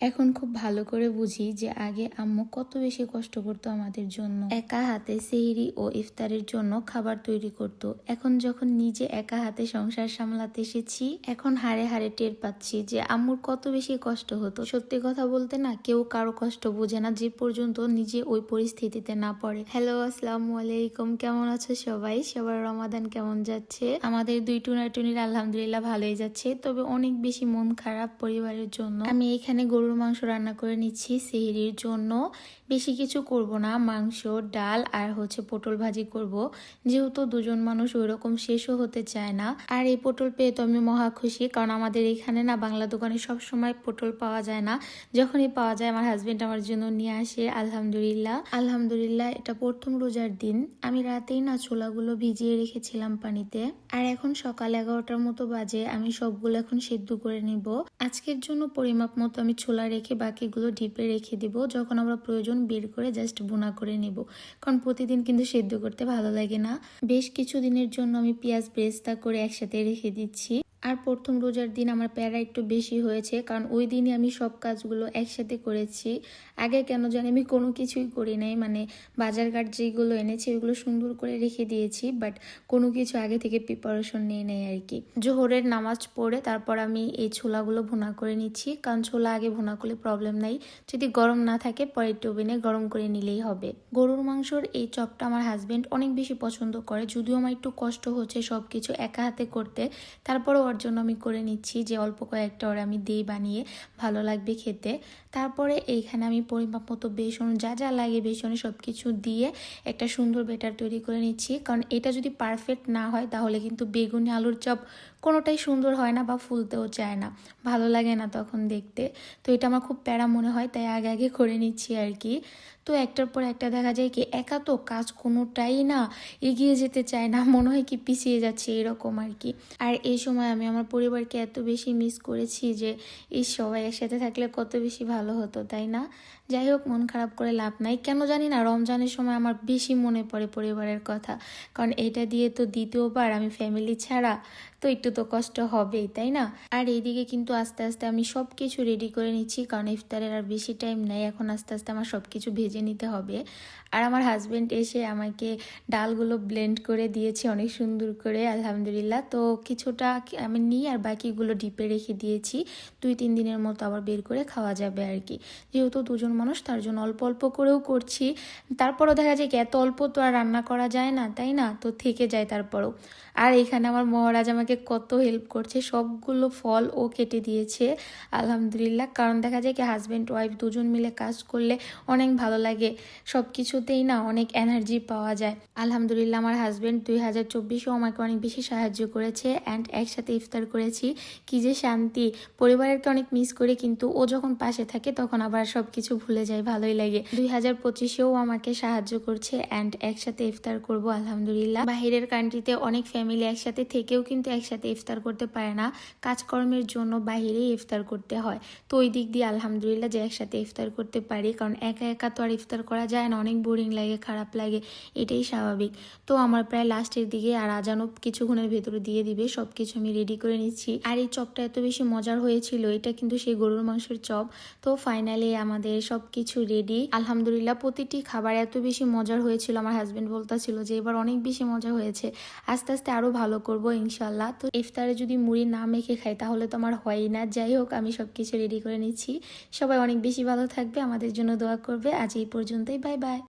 এখন খুব ভালো করে বুঝি যে আগে আম্মু কত বেশি কষ্ট করতো আমাদের জন্য। একা হাতে সেহরি ও ইফতারের জন্য খাবার তৈরি করত। এখন যখন নিজে একা হাতে সংসার সামলাতে এসেছি, এখন হাড়ে হাড়ে টের পাচ্ছি যে আম্মুর কত বেশি কষ্ট হতো। সত্যি কথা বলতে না, কেউ কারও কষ্ট বোঝে না যে পর্যন্ত নিজে ওই পরিস্থিতিতে না পড়ে। হ্যালো আসসালামু আলাইকুম, কেমন আছো সবাই? সবার রমাদান কেমন যাচ্ছে? আমাদের দুই টুনাটুনির আলহামদুলিল্লাহ ভালোই যাচ্ছে, তবে অনেক বেশি মন খারাপ পরিবারের জন্য। আমি এখানে গরুর মাংস রান্না করে নিচ্ছি সেহরির জন্য। বেশি কিছু করব না, মাংস, ডাল আর হচ্ছে পটল ভাজি করব। যেহেতু দুজন মানুষ ওই রকম শেষও হতে চায় না। আর এই পটল পেয়ে তো আমি মহা খুশি, কারণ আমাদের এখানে না বাংলা দোকানে সব সময় পটল পাওয়া যায় না। যখনই পাওয়া যায় আমার হাজবেন্ড আমার জন্য নিয়ে আসে, আলহামদুলিল্লাহ। আলহামদুলিল্লাহ, এটা প্রথম রোজার দিন। আমি রাতেই না ছোলাগুলো ভিজিয়ে রেখেছিলাম পানিতে। আর এখন সকাল এগারোটার মতো বাজে, আমি সবগুলো এখন সেদ্ধ করে নিব। আজকের জন্য পরিমাপ মতো আমি ছোলা রেখে বাকিগুলো ঢিপে রেখে দিব। যখন আমরা প্রয়োজন বের করে জাস্ট বোনা করে নেব। কারণ প্রতিদিন কিন্তু সেদ্ধ করতে ভালো লাগে না। বেশ কিছু দিনের জন্য আমি পেঁয়াজ বেরেস্তা করে একসাথে রেখে দিচ্ছি। আর প্রথম রোজার দিন আমার প্যারা একটু বেশি হয়েছে, কারণ ওই দিনই আমি সব কাজগুলো একসাথে করেছি। আগে কেন জানি আমি কোনো কিছুই করি নাই মানে বাজার ঘাট যেগুলো এনেছি ওইগুলো সুন্দর করে রেখে দিয়েছি বাট কোনো কিছু আগে থেকে প্রিপারেশন নিয়ে নেই আর কি। জোহরের নামাজ পড়ে তারপর আমি এই ছোলাগুলো ভুনা করে নিচ্ছি, কারণ ছোলা আগে ভুনা করলে প্রবলেম নাই। যদি গরম না থাকে পরে একটু ওভেনে গরম করে নিলেই হবে। গরুর মাংসর এই চপটা আমার হাজবেন্ড অনেক বেশি পছন্দ করে, যদিও আমার একটু কষ্ট হচ্ছে সব কিছু একা হাতে করতে। তারপরে ওর জন্য আমি করে নিচ্ছি যে অল্প কয়েকটা ওর আমি দিই বানিয়ে, ভালো লাগবে খেতে। তারপরে এইখানে আমি পরিমাপ মতো বেসন, যা যা লাগে বেসনে সব কিছু দিয়ে একটা সুন্দর বেটার তৈরি করে নিচ্ছি। কারণ এটা যদি পারফেক্ট না হয়, তাহলে কিন্তু বেগুনি আলুর চপ কোনোটাই সুন্দর হয় না বা ফুলতেও চায় না। ভালো লাগে না তখন দেখতে। তো এটা আমার খুব প্যারা মনে হয়, তাই আগে আগে করে নিচ্ছি আর কি। তো একটার পর একটা দেখা যায় কি, একা তো কাজ কোনোটাই না এগিয়ে যেতে চায় না, মনে হয় কি পিছিয়ে যাচ্ছে এরকম আর কি। আর এই সময় আমি আমার পরিবারকে এত বেশি মিস করেছি যে এই সবাই একসাথে থাকলে কত বেশি ভালো হতো, তাই না? যাই হোক মন খারাপ করে লাভ নাই। কেন জানি না, রমজানের সময় আমার বেশি মনে পড়ে পরিবারের কথা। কারণ এটা দিয়ে তো দ্বিতীয়বার আমি ফ্যামিলি ছাড়া তো একটু তো কষ্ট হবেই, তাই না? আর এইদিকে কিন্তু আস্তে আস্তে আমি সব কিছু রেডি করে নিচ্ছি, কারণ ইফতারের আর বেশি টাইম নেই। এখন আস্তে আস্তে আমার সব কিছু ভেজে নিতে হবে। আর আমার হাজব্যান্ড এসে আমাকে ডালগুলো ব্লেন্ড করে দিয়েছে, অনেক সুন্দর করে, আলহামদুলিল্লাহ। তো কিছুটা আমি নিই আর বাকিগুলো ডিপে রেখে দিয়েছি। দুই তিন দিনের মতো আবার বের করে খাওয়া যাবে আর কি। যেহেতু দুজন মানুষ, তার জন্য অল্প অল্প করেও করছি। তারপরও দেখা যায় কি, এত অল্প তো আর রান্না করা যায় না, তাই না? তো থেকে যায় তারপরও। আর এখানে আমার মহারাজ আমাকে কত হেল্প করছে, সবগুলো ফল ও কেটে দিয়েছে, আলহামদুলিল্লাহ। কারণ দেখা যায় কি হাজব্যান্ড ওয়াইফ দুজন মিলে কাজ করলে অনেক ভালো লাগে। সব কিছুতেই না অনেক এনার্জি পাওয়া যায়। আলহামদুলিল্লাহ, আমার হাজব্যান্ড দুই হাজার চব্বিশেও আমাকে অনেক বেশি সাহায্য করেছে অ্যান্ড একসাথে ইফতার করেছি। কি যে শান্তি! পরিবারেরকে অনেক মিস করি, কিন্তু ও যখন পাশে থাকে, তখন আবার সব কিছু ভুলে যায় ভালোই লাগে। দুই হাজার পঁচিশেও আমাকে সাহায্য করছে অ্যান্ড একসাথে ইফতার করব, আলহামদুলিল্লাহ। বাহিরের কান্ট্রিতে অনেক ফ্যামিলি একসাথে থেকেও কিন্তু একসাথে ইফতার করতে পারে না। কাজকর্মের জন্য বাহিরেই ইফতার করতে হয়। তো ওই দিক দিয়ে আলহামদুলিল্লাহ যে একসাথে ইফতার করতে পারি, কারণ একা একা তো আর ইফতার করা যায় না, অনেক বোরিং লাগে, খারাপ লাগে, এটাই স্বাভাবিক। তো আমার প্রায় লাস্টের দিকে, আর আজানো কিছুক্ষণের ভেতরে দিয়ে দিবে সব কিছু আমি রেডি করে নিচ্ছি। আর এই চপটা এত বেশি মজার হয়েছিল, এটা কিন্তু সেই গরুর মাংসের চপ। তো ফাইনালি আমাদের সব কিছু রেডি আলহামদুলিল্লাহ, প্রতিটি খাবার এত বেশি মজার হয়েছিল। আমার হাজব্যান্ড বলতেছিল যে, এবার অনেক বেশি মজা হয়েছে। আস্তে আস্তে আরও ভালো করব ইনশাল্লাহ তো ইফতারে যদি মুড়ি না মেখে খাই, তাহলে তো আমার হয়ই না। যাই হোক, আমি সব কিছু রেডি করে নিচ্ছি। সবাই অনেক বেশি ভালো থাকবে। আমাদের জন্য দোয়া করবে। আজ এই পর্যন্তই। Bye bye